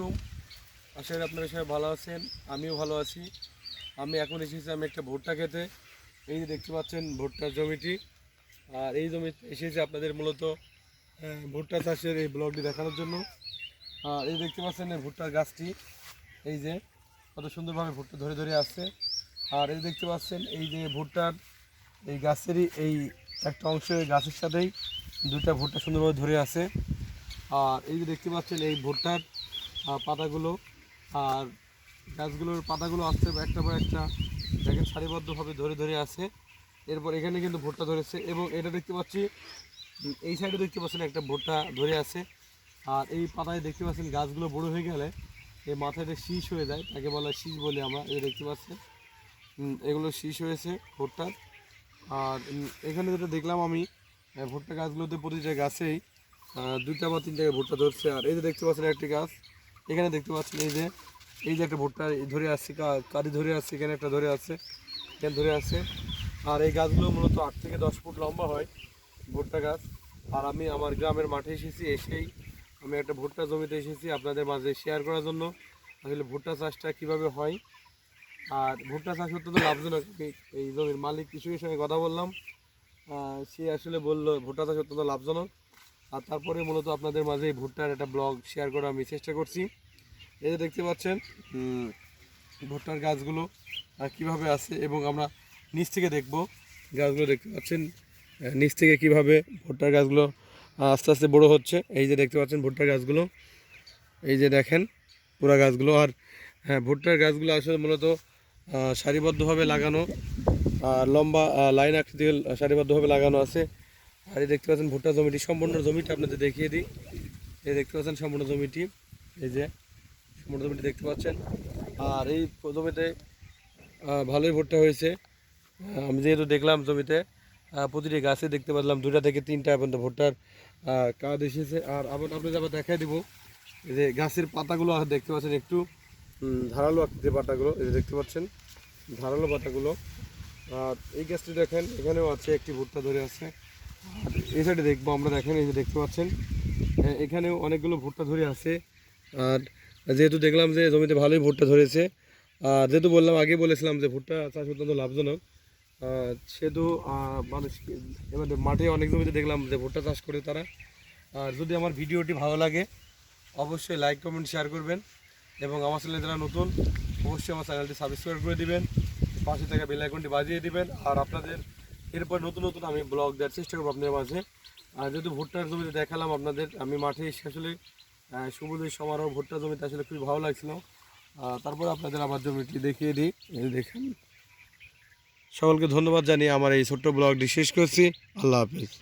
আলাইকুম। আশা করি আপনারা সবাই ভালো আছেন, আমিও ভালো আছি। আমি এখন এসেছি আমি একটা ভুট্টা খেতে। এই যে দেখতে পাচ্ছেন ভুট্টার জমিটি। আর এই জমি এসেছি আপনাদের মূলত ভুট্টা চাষের এই ব্লগটি দেখানোর জন্য। আর এই দেখতে পাচ্ছেন এই ভুট্টার গাছটি। এই যে কত সুন্দরভাবে ভুট্টা ধরে ধরে আসছে। আর এই দেখতে পাচ্ছেন এই যে ভুট্টার এই গাছেরই এই একটা অংশ গাছের সাথেই দুটা ভুট্টা সুন্দরভাবে ধরে আছে। আর এই যে দেখতে পাচ্ছেন এই ভুট্টার পাতাগুলো। আর গাছগুলোর পাতাগুলো আসতে একটা পর একটা দেখেন সারিবদ্ধভাবে ধরে ধরে আছে। এরপর এখানে কিন্তু ভুট্টা ধরেছে এবং এটা দেখতে পাচ্ছি এই সাইডে দেখতে পাচ্ছেন একটা ভুট্টা ধরে আছে। আর এই পাতায় দেখতে পাচ্ছেন গাছগুলো বড় হয়ে গেলে এই মাথাটা শীষ হয়ে যায়, তাকে বলা শীষ বলি আমরা এই দেখতে পাচ্ছেন। এগুলো শীষ হয়েছে ভুট্টার আর এখানে যেটা দেখলাম আমি ভুট্টা গাছগুলোতে প্রতিটা গাছেই দুইটা বা তিনটা ভুট্টা ধরছে। আর এই যে দেখতে পাচ্ছেন একটি গাছ এখানে দেখতে পাচ্ছেন এই যে এই যে একটা ভুট্টা ধরে আসছে কারি ধরে আসছে, এখানে একটা ধরে আছে, এখানে ধরে আছে। আর এই গাছগুলো মূলত আট থেকে দশ ফুট লম্বা হয়, ভুট্টা গাছ। আর আমি আমার গ্রামের মাঠে এসেছি, এসেই আমি একটা ভুট্টা জমিতে এসেছি আপনাদের মাঝে শেয়ার করার জন্য। আসলে ভুট্টা চাষটা কীভাবে হয়? আর ভুট্টা চাষ অত্যন্ত লাভজনক এই জমির মালিক কৃষকের সঙ্গে কথা বললাম। সে আসলে বলল, ভুট্টা চাষ অত্যন্ত লাভজনক। আর তারপরে মূলত আপনাদের মাঝে এই ভুট্টার একটা ব্লগ শেয়ার করার আমি চেষ্টা করছি। এই যে দেখতে পাচ্ছেন ভুট্টার গাছগুলো কীভাবে আছে এবং আমরা নিচ থেকে দেখব। গাছগুলো দেখতে পাচ্ছেন নিচ থেকে কীভাবে ভুট্টার গাছগুলো আস্তে আস্তে বড় হচ্ছে। এই যে দেখতে পাচ্ছেন ভুট্টার গাছগুলো। এই যে দেখেন পুরা গাছগুলো। আর হ্যাঁ ভুট্টার গাছগুলো আসলে মূলত সারিবদ্ধভাবে লাগানো, আর লম্বা লাইন আকৃতির সারিবদ্ধভাবে লাগানো আছে। আর এই দেখতে পাচ্ছেন ভুট্টা জমিটি, সম্পূর্ণ জমিটা আপনাদের দেখিয়ে দিই। এই দেখতে পাচ্ছেন সম্পূর্ণ জমিটি। এই যে সম্পূর্ণ জমিটি দেখতে পাচ্ছেন। আর এই জমিতে ভালোই ভুট্টা হয়েছে। আমি যেহেতু দেখলাম জমিতে প্রতিটি গাছে দেখতে পারলাম দুটা থেকে তিনটা পর্যন্ত ভুট্টার কাজ এসেছে। আর আবার আপনাদের আবার দেখাই দিব, এই যে গাছের পাতাগুলো দেখতে পাচ্ছেন একটু ধারালো আকৃতির পাতাগুলো, এই যে দেখতে পাচ্ছেন, ধারালো পাতাগুলো। আর এই গাছটি দেখেন, এখানেও আছে একটি ভুট্টা ধরে আছে। এই সাইডে দেখব, আমরা দেখেন, এই যে দেখতে পাচ্ছেন। এ- এখানেও অনেকগুলো ভুট্টা ধরে আছে। আর যেহেতু দেখলাম যে জমিতে ভালোই ভুট্টা ধরেছে, আর যেহেতু বললাম, আগে বলেছিলাম যে ভুট্টা চাষ অত্যন্ত লাভজনক। সেহেতু মানুষ এবার মাঠে অনেক জমিতে দেখলাম যে ভুট্টা চাষ করে তারা। আর যদি আমার ভিডিওটি ভালো লাগে, অবশ্যই লাইক কমেন্ট শেয়ার করবেন। এবং আমার চ্যানেলে যারা নতুন, অবশ্যই আমার চ্যানেলটি সাবস্ক্রাইব করে দিবেন। পাশে থাকা বেল আইকনটি বাজিয়ে দিবেন। আর আপনাদের এরপর নতুন নতুন আমি ব্লগ দেওয়ার চেষ্টা করব আপনাদের মাঝে। আর যেহেতু ভুট্টার জমিতে দেখালাম আপনাদের, আমি মাঠে এসে আসলে সবুজের সমারোহ ভুট্টা জমিতে আসলে খুবই ভালো লাগছিল। তারপর আপনাদের আমার জমিটি দেখিয়ে দিই। দেখেন। সকলকে ধন্যবাদ জানিয়ে আমার এই ছোট্ট ব্লগটি শেষ করছি। আল্লাহ হাফিজ।